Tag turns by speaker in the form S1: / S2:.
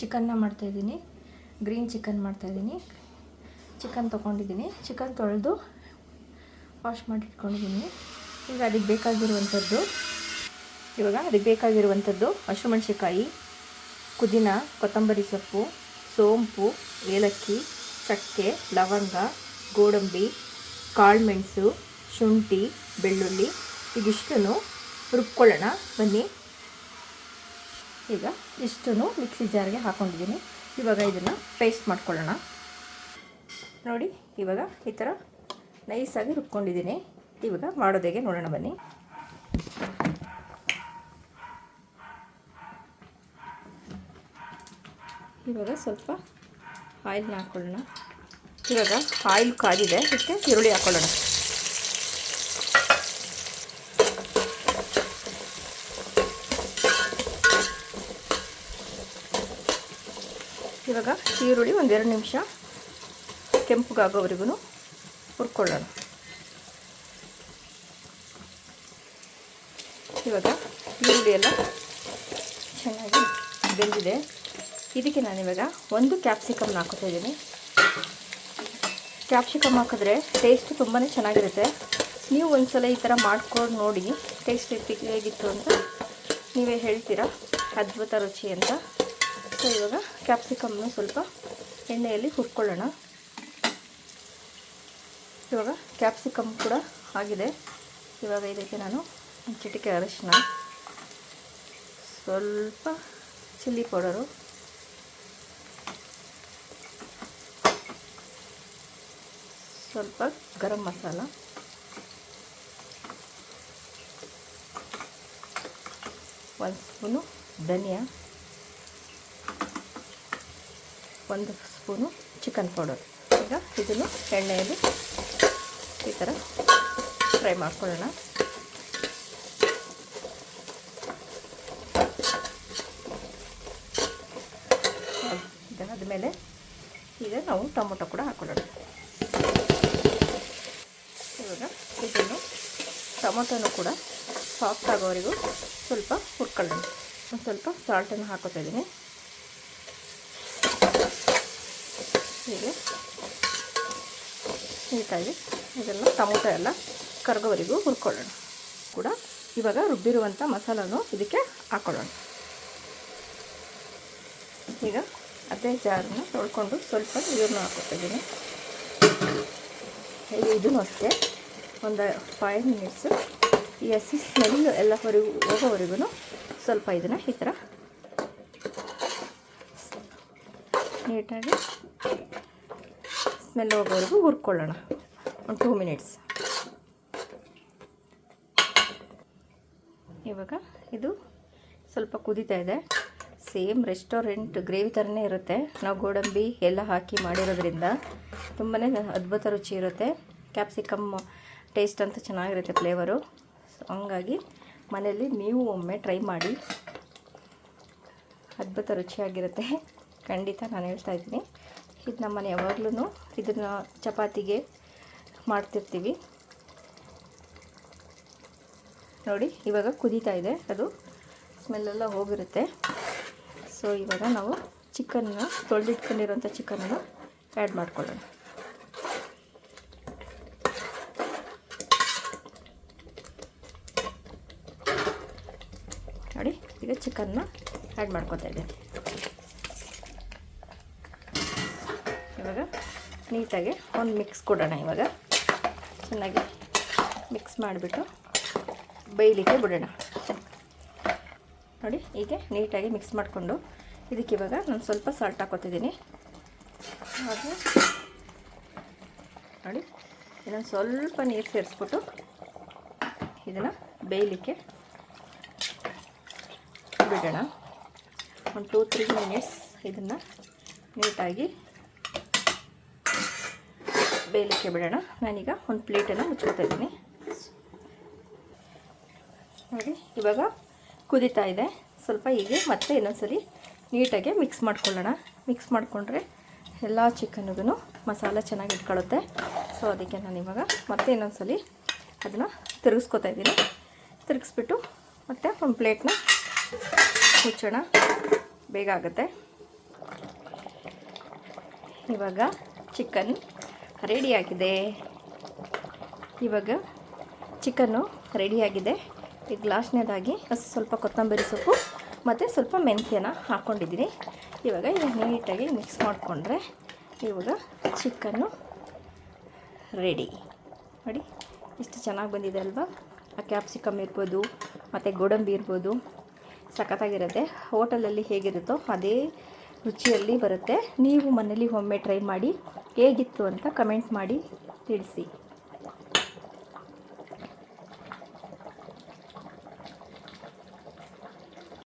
S1: ಚಿಕನ್ನ ಮಾಡ್ತಾಯಿದ್ದೀನಿ. Green chicken ಮಾಡ್ತಾಯಿದ್ದೀನಿ. Chicken ತೊಗೊಂಡಿದ್ದೀನಿ. ಚಿಕನ್ ತೊಳೆದು ವಾಶ್ ಮಾಡಿಟ್ಕೊಂಡಿದ್ದೀನಿ. ಈಗ ಅದಕ್ಕೆ ಬೇಕಾಗಿರುವಂಥದ್ದು, ಇವಾಗ ಅದಕ್ಕೆ ಬೇಕಾಗಿರುವಂಥದ್ದು ಹಸಿಮೆಣ್ಸಿಕಾಯಿ ಪುದೀನ, ಕೊತ್ತಂಬರಿ ಸೊಪ್ಪು, ಸೋಂಪು, ಏಲಕ್ಕಿ, ಚಕ್ಕೆ, ಲವಂಗ, ಗೋಡಂಬಿ ಕಾಳುಮೆಣಸು ಶುಂಠಿ, ಬೆಳ್ಳುಳ್ಳಿ, ಇದಿಷ್ಟನ್ನು ರುಬ್ಕೊಳ್ಳೋಣ. ಬನ್ನಿ. ಈಗ ಇಷ್ಟನ್ನು ಮಿಕ್ಸಿ ಜಾರ್ಗೆ ಹಾಕೊಂಡಿದ್ದೀನಿ. ಇವಾಗ ಇದನ್ನು ಪೇಸ್ಟ್ ಮಾಡ್ಕೊಳ್ಳೋಣ. ನೋಡಿ, ಇವಾಗ ಈ ಥರ ನೈಸಾಗಿ ರುಬ್ಕೊಂಡಿದ್ದೀನಿ. ಇವಾಗ ಮಾಡೋದೇಗೆ ನೋಡೋಣ ಬನ್ನಿ. ಇವಾಗ ಸ್ವಲ್ಪ ಆಯಿಲ್ನ ಹಾಕ್ಕೊಳ್ಳೋಣ ಇವಾಗ ಆಯಿಲ್ ಕಾದಿದೆ, ಇದಕ್ಕೆ ಈರುಳ್ಳಿ ಹಾಕ್ಕೊಳ್ಳೋಣ ಇವಾಗ ಈರುಳ್ಳಿ ಒಂದೆರಡು ನಿಮಿಷ ಕೆಂಪುಗಾಗೋವರೆಗೂ ಹುರ್ಕೊಳ್ಳೋಣ. ಇವಾಗ ಈರುಳ್ಳಿ ಎಲ್ಲ ಚೆನ್ನಾಗಿ ಬೆಂದಿದೆ. ಇದಕ್ಕೆ ನಾನಿವಾಗ ಒಂದು ಕ್ಯಾಪ್ಸಿಕಮ್ನ ಹಾಕೋತಾ ಇದ್ದೀನಿ. ಕ್ಯಾಪ್ಸಿಕಮ್ ಹಾಕಿದ್ರೆ ಟೇಸ್ಟ್ ತುಂಬಾ ಚೆನ್ನಾಗಿರುತ್ತೆ. ನೀವು ಒಂದು ಸಲ ಈ ಥರ ಮಾಡ್ಕೊಂಡು ನೋಡಿ ಟೇಸ್ಟ್ ಹೇಗಿತ್ತು ಅಂತ ನೀವೇ ಹೇಳ್ತೀರಾ? ಅದ್ಭುತ ರುಚಿ ಅಂತ. ಸೊ ಇವಾಗ ಕ್ಯಾಪ್ಸಿಕಮ್ನ ಸ್ವಲ್ಪ ಎಣ್ಣೆಯಲ್ಲಿ ಹುರ್ಕೊಳ್ಳೋಣ. ಇವಾಗ ಕ್ಯಾಪ್ಸಿಕಮ್ ಕೂಡ ಆಗಿದೆ. ಇವಾಗ ಇದಕ್ಕೆ ನಾನು ಚಿಟಿಕೆ ಅರಶಿನ, ಸ್ವಲ್ಪ ಚಿಲ್ಲಿ ಪೌಡರು ಸ್ವಲ್ಪ ಗರಂ ಮಸಾಲ, ಒಂದು ಸ್ಪೂನು ಧನಿಯಾ. ಒಂದು ಸ್ಪೂನು ಚಿಕನ್ ಪೌಡರ್. ಈಗ ಇದನ್ನು ಎಣ್ಣೆಯಲ್ಲಿ ಈ ಥರ ಫ್ರೈ ಮಾಡ್ಕೊಳ್ಳೋಣ. ಇದಾದಮೇಲೆ ಈಗ ನಾವು ಟೊಮೊಟೊ ಕೂಡ ಹಾಕೊಳ್ಳೋಣ. ಇವಾಗ ಇದನ್ನು ಟೊಮೊಟೊನೂ ಕೂಡ ಸಾಫ್ಟ್ ಆಗೋವರೆಗೂ ಸ್ವಲ್ಪ ಹುರ್ಕೊಳ್ಳೋಣ. ಒಂದು ಸ್ವಲ್ಪ ಸಾಲ್ಟನ್ನು ಹಾಕೋತಾ ಇದ್ದೀನಿ. ಹೀಗೆ ನೀಟಾಗಿ ಇದೆಲ್ಲ ಟೊಮೊಟೊ ಎಲ್ಲ ಕರಗೋವರೆಗೂ ಹುರ್ಕೊಳ್ಳೋಣ. ಕೂಡ ಇವಾಗ ರುಬ್ಬಿರುವಂಥ ಮಸಾಲನೂ ಇದಕ್ಕೆ ಹಾಕ್ಕೊಳ್ಳೋಣ ಈಗ ಅದೇ ಜಾರನ್ನು ತೊಳ್ಕೊಂಡು ಸ್ವಲ್ಪ ನೀರನ್ನು ಹೇಗೆ ಇದೂ ಅಷ್ಟೇ ಒಂದು ಫೈವ್ ಮಿನಿಟ್ಸು ಈ ಹಸಿ ಸ್ಮೆಲ್ ಎಲ್ಲ ಹೊರಗು ಹೋಗೋವರೆಗೂ ಸ್ವಲ್ಪ ಇದನ್ನು ಈ ಥರ ನೀಟಾಗಿ ಸ್ಮೆಲ್ ಹೋಗೋವರೆಗೂ ಹುರ್ಕೊಳ್ಳೋಣ. ಒಂದು ಟೂ ಮಿನಿಟ್ಸ್ ಇವಾಗ ಇದು ಸ್ವಲ್ಪ ಕುದೀತಾ ಇದೆ. ಸೇಮ್ ರೆಸ್ಟೋರೆಂಟ್ ಗ್ರೇವಿ ಥರನೇ ಇರುತ್ತೆ. ನಾವು ಗೋಡಂಬಿ ಎಲ್ಲ ಹಾಕಿ ಮಾಡಿರೋದ್ರಿಂದ ತುಂಬಾ ಅದ್ಭುತ ರುಚಿ ಇರುತ್ತೆ. ಕ್ಯಾಪ್ಸಿಕಮ್ ಟೇಸ್ಟ್ ಅಂತ ಚೆನ್ನಾಗಿರುತ್ತೆ ಫ್ಲೇವರು ಹಂಗಾಗಿ ಮನೆಯಲ್ಲಿ ನೀವು ಒಮ್ಮೆ ಟ್ರೈ ಮಾಡಿ. ಅದ್ಭುತ ರುಚಿಯಾಗಿರುತ್ತೆ. ಖಂಡಿತ ನಾನು ಹೇಳ್ತಾ ಇದ್ದೀನಿ. ಇದು ನಮ್ಮನೆ ಯಾವಾಗಲೂ ಇದನ್ನು ಚಪಾತಿಗೆ ಮಾಡ್ತಿರ್ತೀವಿ. ನೋಡಿ, ಇವಾಗ ಕುದೀತಾ ಇದೆ. ಅದು ಸ್ಮೆಲ್ಲೆಲ್ಲ ಹೋಗಿರುತ್ತೆ. ಸೊ ಇವಾಗ ನಾವು ಚಿಕನ್ನ ತೊಳೆದಿಟ್ಕೊಂಡಿರೋಂಥ ಚಿಕನ್ನ ಆ್ಯಡ್ ಮಾಡ್ಕೊಳ್ಳೋಣ. ನೋಡಿ, ಈಗ ಚಿಕನ್ನ ಆ್ಯಡ್ ಮಾಡ್ಕೊತಾ ಇದ್ದೇನೆ. ಇವಾಗ ನೀಟಾಗಿ ಒಂದು ಮಿಕ್ಸ್ ಕೊಡೋಣ ಇವಾಗ. ಚೆನ್ನಾಗಿ ಮಿಕ್ಸ್ ಮಾಡಿಬಿಟ್ಟು ಬೇಯಲಿಕ್ಕೆ ಬಿಡೋಣ. ನೋಡಿ, ಹೀಗೆ ನೀಟಾಗಿ ಮಿಕ್ಸ್ ಮಾಡಿಕೊಂಡು ಇದಕ್ಕೆ ಇವಾಗ ನಾನು ಸ್ವಲ್ಪ ಸಾಲ್ಟ್ ಹಾಕೋತಿದ್ದೀನಿ ಹಾಗೆ ನೋಡಿ ಇನ್ನೊಂದು ಸ್ವಲ್ಪ ನೀರು ಸೇರಿಸ್ಬಿಟ್ಟು ಇದನ್ನು ಬೇಯಲಿಕ್ಕೆ ಬಿಡೋಣ. ಒಂದು ಟೂ ತ್ರೀ ಮಿನಿಟ್ಸ್ ಇದನ್ನು ನೀಟಾಗಿ ಬೇಯಲಿಕ್ಕೆ ಬಿಡೋಣ. ನಾನೀಗ ಒಂದು ಪ್ಲೇಟನ್ನು ಮುಚ್ಕೋತಾ ಇದ್ದೀನಿ. ನೋಡಿ, ಇವಾಗ ಕುದೀತಾ ಇದೆ. ಸ್ವಲ್ಪ ಹೀಗೆ ಮತ್ತೆ ಇನ್ನೊಂದ್ಸಲಿ ನೀಟಾಗಿ ಮಿಕ್ಸ್ ಮಾಡ್ಕೊಳ್ಳೋಣ. ಮಿಕ್ಸ್ ಮಾಡಿಕೊಂಡ್ರೆ ಎಲ್ಲ ಚಿಕನ್ಗೂ ಮಸಾಲ ಚೆನ್ನಾಗಿ ಇಟ್ಕೊಳ್ಳುತ್ತೆ. ಸೊ ಅದಕ್ಕೆ ನಾನು ಇವಾಗ ಮತ್ತೆ ಇನ್ನೊಂದ್ಸಲಿ ಅದನ್ನು ತಿರುಗಿಸ್ಕೊತಾ ಇದ್ದೀನಿ. ತಿರುಗಿಸ್ಬಿಟ್ಟು ಮತ್ತೆ ಒಂದು ಪ್ಲೇಟ್ನ ಮುಚ್ಚೋಣ. ಬೇಗ ಆಗುತ್ತೆ. ಇವಾಗ ಚಿಕನ್ ರೆಡಿಯಾಗಿದೆ ಇವಾಗ ಚಿಕನ್ನು ರೆಡಿಯಾಗಿದೆ ಈಗ ಲಾಸ್ಟ್ನೇದಾಗಿ ಸ್ವಲ್ಪ ಕೊತ್ತಂಬರಿ ಸೊಪ್ಪು ಮತ್ತು ಸ್ವಲ್ಪ ಮೆಂತ್ಯನ ಹಾಕ್ಕೊಂಡಿದ್ದೀನಿ ಇವಾಗ ಇವಾಗ ನೀಟಾಗಿ ಮಿಕ್ಸ್ ಮಾಡಿಕೊಂಡ್ರೆ ಇವಾಗ ಚಿಕನ್ನು ರೆಡಿ. ನೋಡಿ ಎಷ್ಟು ಚೆನ್ನಾಗಿ ಬಂದಿದೆ ಅಲ್ವಾ? ಆ ಕ್ಯಾಪ್ಸಿಕಮ್ ಇರ್ಬೋದು, ಮತ್ತು ಗೋಡಂಬಿ ಇರ್ಬೋದು. ಸಖತ್ತಾಗಿರುತ್ತೆ. ಹೋಟೆಲಲ್ಲಿ ಹೇಗಿರುತ್ತೋ ಅದೇ ರುಚಿಯಲ್ಲಿ ಬರುತ್ತೆ. ನೀವು ಮನೇಲಿ ಒಮ್ಮೆ ಟ್ರೈ ಮಾಡಿ ಹೇಗಿತ್ತು ಅಂತ ಕಮೆಂಟ್ ಮಾಡಿ ತಿಳಿಸಿ.